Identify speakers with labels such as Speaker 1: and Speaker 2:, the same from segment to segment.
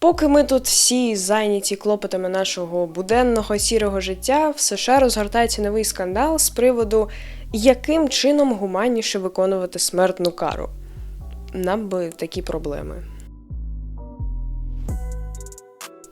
Speaker 1: Поки ми тут всі зайняті клопотами нашого буденного сірого життя, в США розгортається новий скандал з приводу, яким чином гуманніше виконувати смертну кару. Нам би такі проблеми.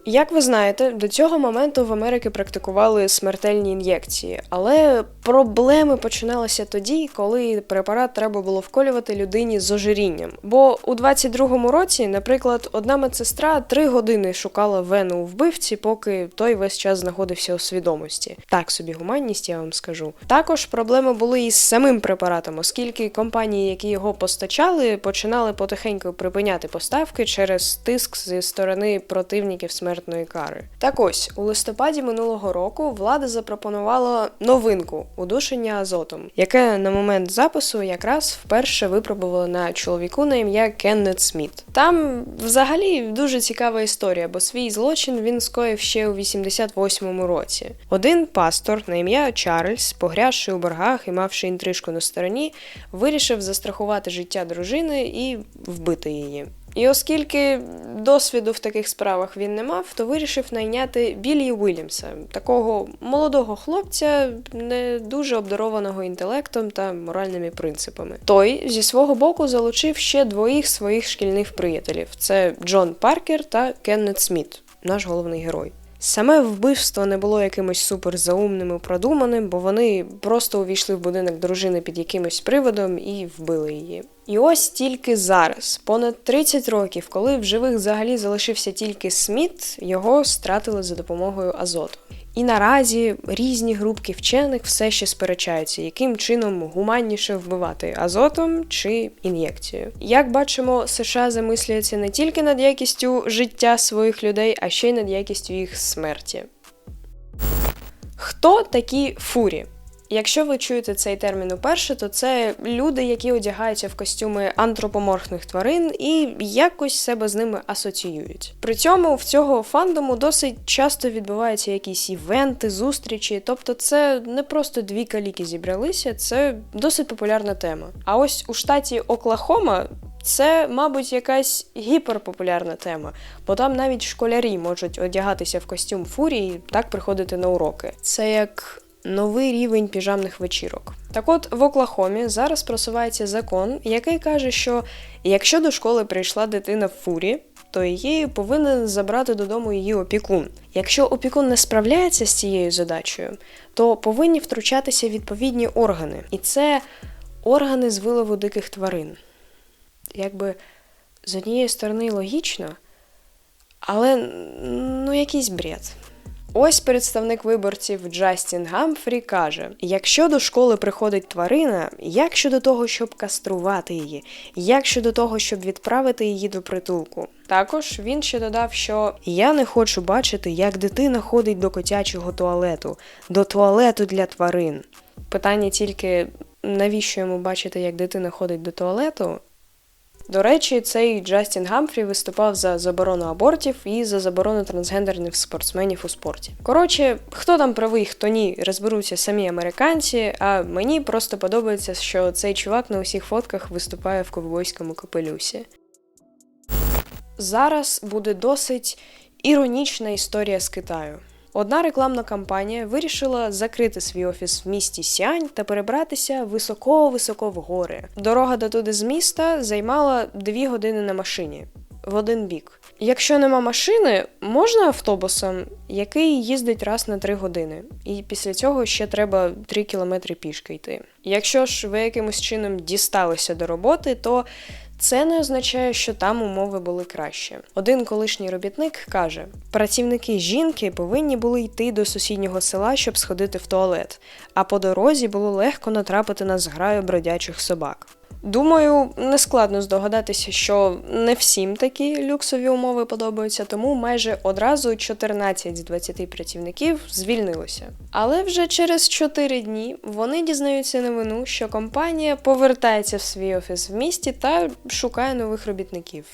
Speaker 1: Як ви знаєте, до цього моменту в Америці практикували смертельні ін'єкції, але проблеми починалися тоді, коли препарат треба було вколювати людині з ожирінням. Бо у 22-му році, наприклад, одна медсестра три години шукала вену у вбивці, поки той весь час знаходився у свідомості. Так собі гуманність, я вам скажу. Також проблеми були із самим препаратом, оскільки компанії, які його постачали, починали потихеньку припиняти поставки через тиск зі сторони противників смертної кари. Так ось у листопаді минулого року влада запропонувала новинку удушення азотом, яке на момент запису якраз вперше випробували на чоловіку на ім'я Кеннет Сміт. Там взагалі дуже цікава історія, бо свій злочин він скоїв ще у 88-му році. Один пастор на ім'я Чарльз, погрязши у боргах і мавши інтрижку на стороні, вирішив застрахувати життя дружини і вбити її. І оскільки досвіду в таких справах він не мав, то вирішив найняти Біллі Уільямса, такого молодого хлопця, не дуже обдарованого інтелектом та моральними принципами. Той зі свого боку залучив ще двоїх своїх шкільних приятелів: це Джон Паркер та Кеннет Сміт, наш головний герой. Саме вбивство не було якимось суперзаумним і продуманим, бо вони просто увійшли в будинок дружини під якимось приводом і вбили її. І ось тільки зараз, понад 30 років, коли в живих взагалі залишився тільки Сміт, його стратили за допомогою азоту. І наразі різні групки вчених все ще сперечаються, яким чином гуманніше вбивати азотом чи ін'єкцією. Як бачимо, США замислюється не тільки над якістю життя своїх людей, а ще й над якістю їх смерті. Хто такі фурі? Якщо ви чуєте цей термін уперше, то це люди, які одягаються в костюми антропоморфних тварин і якось себе з ними асоціюють. При цьому в цього фандому досить часто відбуваються якісь івенти, зустрічі, тобто це не просто дві каліки зібралися, це досить популярна тема. А ось у штаті Оклахома. Це, мабуть, якась гіперпопулярна тема, бо там навіть школярі можуть одягатися в костюм фурії і так приходити на уроки. Це як новий рівень піжамних вечірок. Так от в Оклахомі зараз просувається закон, який каже, що якщо до школи прийшла дитина в фурі, то її повинен забрати додому її опікун. Якщо опікун не справляється з цією задачею, то повинні втручатися відповідні органи. І це органи з вилову диких тварин. Якби з однієї сторони логічно, але ну якийсь бред. Ось представник виборців Джастін Гамфрі каже: якщо до школи приходить тварина, як щодо того, щоб каструвати її, як щодо того, щоб відправити її до притулку. Також він ще додав, що я не хочу бачити, як дитина ходить до котячого туалету, до туалету для тварин. Питання тільки навіщо йому бачити, як дитина ходить до туалету? До речі, цей Джастін Гамфрі виступав за заборону абортів і за заборону трансгендерних спортсменів у спорті. Коротше, хто там правий, хто ні, розберуться самі американці. А мені просто подобається, що цей чувак на усіх фотках виступає в ковбойському капелюсі. Зараз буде досить іронічна історія з Китаю. Одна рекламна кампанія вирішила закрити свій офіс в місті Сіань та перебратися високо-високо в гори. Дорога до туди з міста займала дві години на машині в один бік. Якщо нема машини, можна автобусом, який їздить раз на три години, і після цього ще треба 3 кілометри пішки йти. Якщо ж ви якимось чином дісталися до роботи, то це не означає, що там умови були краще. Один колишній робітник каже: працівники жінки повинні були йти до сусіднього села, щоб сходити в туалет, а по дорозі було легко натрапити на зграю бродячих собак. Думаю, нескладно здогадатися, що не всім такі люксові умови подобаються, тому майже одразу 14 з 20 працівників звільнилося. Але вже через 4 дні вони дізнаються новину, що компанія повертається в свій офіс в місті та шукає нових робітників.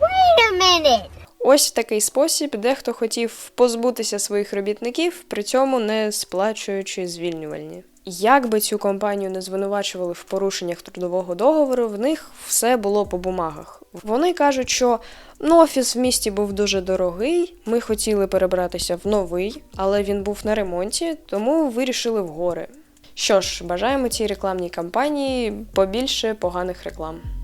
Speaker 2: Wait a minute.
Speaker 1: Ось в такий спосіб дехто хотів позбутися своїх робітників, при цьому не сплачуючи звільнювальні. Як би цю компанію не звинувачували в порушеннях трудового договору, в них все було по бумагах. Вони кажуть, що ну, офіс в місті був дуже дорогий. Ми хотіли перебратися в новий, але він був на ремонті, тому вирішили в гори. Що ж, бажаємо цій рекламній кампанії побільше поганих реклам.